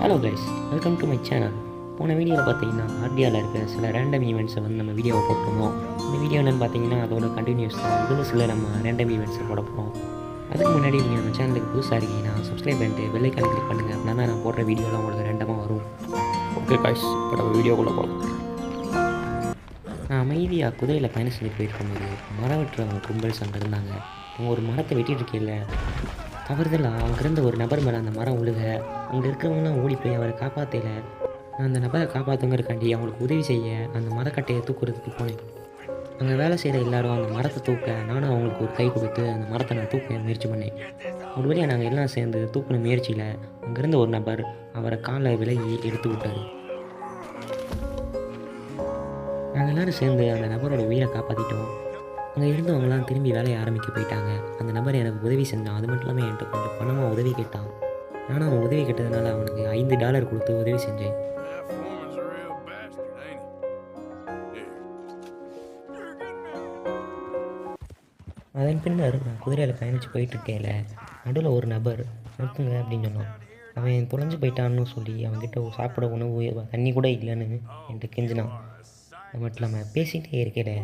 Hello guys welcome to my channel போன வீடியோவில் பார்த்தீங்கன்னா ஆர்டியாவில் இருக்க சில ரேண்டம் ஈவெண்ட்ஸை வந்து நம்ம வீடியோவை போட்டிருந்தோம் இந்த வீடியோ என்னென்னு பார்த்தீங்கன்னா அதோட கண்டினியூஸ் தான் இதில் சில நம்ம ரேண்டம் ஈவெண்ட்ஸை போட போகிறோம் அதுக்கு முன்னாடி நீங்கள் நம்ம சேனலுக்கு புதுசாக இருக்கீங்கன்னா சப்ஸ்கிரைப் பண்ணிட்டு பெல்லைக்கான கிளிக் பண்ணுங்கள் அப்படின்னா தான் நான் போடுற வீடியோலாம் உங்களுக்கு ரேண்டமாக வரும். ஓகே காய்ஸ் இப்போ நம்ம வீடியோக்குள்ளே போகலாம் நான் அமைதியாக குதிரையில் பயணம் செஞ்சு போயிருக்கும்போது மரம் வெட்டுறவங்க கும்பல் சண்டை இருந்தாங்க அவங்க ஒரு மரத்தை வெட்டிட்டு இருக்கையில் தவறுதலாக அங்கிருந்த ஒரு நபர் மேலே அந்த மரம் உழுக அங்கே இருக்கிறவங்களாம் ஓடி போய் அவரை காப்பாற்றல நான் அந்த நபரை காப்பாற்றுங்கிறக்காண்டி அவங்களுக்கு உதவி செய்ய அந்த மரக்கட்டையை தூக்குறதுக்கு போனேன். அங்கே வேலை செய்கிற எல்லாரும் அந்த மரத்தை தூக்க நானும் அவங்களுக்கு ஒரு கை கொடுத்து அந்த மரத்தை நான் தூக்க முயற்சி பண்ணேன். ஒரு வழியாக நாங்கள் எல்லாம் சேர்ந்து தூக்கின முயற்சியில் அங்கேருந்த ஒரு நபர் அவரை காலை விலகி எடுத்து விட்டார். நாங்கள் எல்லோரும் சேர்ந்து அந்த நபரோட உயிரை காப்பாற்றிட்டோம் அங்கே இருந்தவங்களாம் திரும்பி வேலையை ஆரம்பிக்க போயிட்டாங்க. அந்த நபர் எனக்கு உதவி செஞ்சான். அது மட்டும் இல்லாமல் என்கிட்ட கொஞ்சம் பணமாக உதவி கேட்டான். நானும் அவன் உதவி கேட்டதுனால அவனுக்கு ஐந்து டாலர் கொடுத்து உதவி செஞ்சேன். அதன் பின்னர் நான் குதிரையில் பயணித்து போயிட்டு நடுவில் ஒரு நபர் நிறுத்துங்க அப்படின்னு சொன்னான். அவன் தொலைஞ்சு போயிட்டான்னு சொல்லி அவன்கிட்ட சாப்பிட உணவு தண்ணி கூட இல்லைன்னு என்கிட்ட கெஞ்சினான். அது மட்டும் இல்லாமல் பேசிகிட்டே இருக்கையில்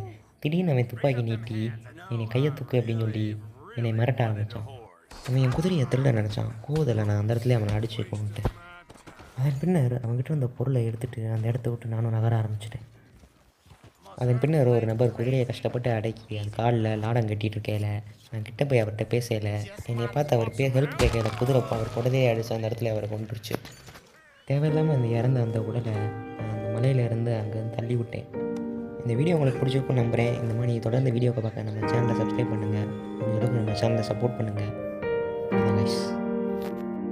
திடீர்னு அவன் துப்பாக்கி நீட்டி என்னை கையை தூக்கு அப்படின்னு சொல்லி என்னை மிரட்ட ஆரம்பித்தான் அவன் என் குதிரையை திருட நினச்சான். கூதலை நான் அந்த இடத்துல அவனை அடிச்சு கொண்டுட்டேன் அதன் பின்னர் அவன்கிட்ட அந்த பொருளை எடுத்துகிட்டு அந்த இடத்த விட்டு நானும் நகர ஆரம்பிச்சிட்டேன். அதன் பின்னர் ஒரு நபர் குதிரையை கஷ்டப்பட்டு அடக்கி அது காலில் லாடம் கட்டிட்டு இருக்கையில நான் கிட்ட போய் அவர்கிட்ட பேசலை என்னை பார்த்து அவர் பே ஹெல்ப் கேட்கல குதிரை அவர் குடதையை அடித்து அந்த இடத்துல அவரை கொண்டுருச்சு தேவையில்லாமல் அந்த இறந்த அந்த உடலை நான் அந்த மலையிலேருந்து அங்கேருந்து தள்ளி விட்டேன். இந்த வீடியோ உங்களுக்கு பிடிச்சிருக்கும் நம்புகிறேன் இந்த மாதிரி தொடர்ந்து வீடியோவை பார்க்க நம்ம சேனலை சப்ஸ்கிரைப் பண்ணுங்கள் உங்களுக்கு நம்ம சேனலை சப்போர்ட் பண்ணுங்கள் கைஸ்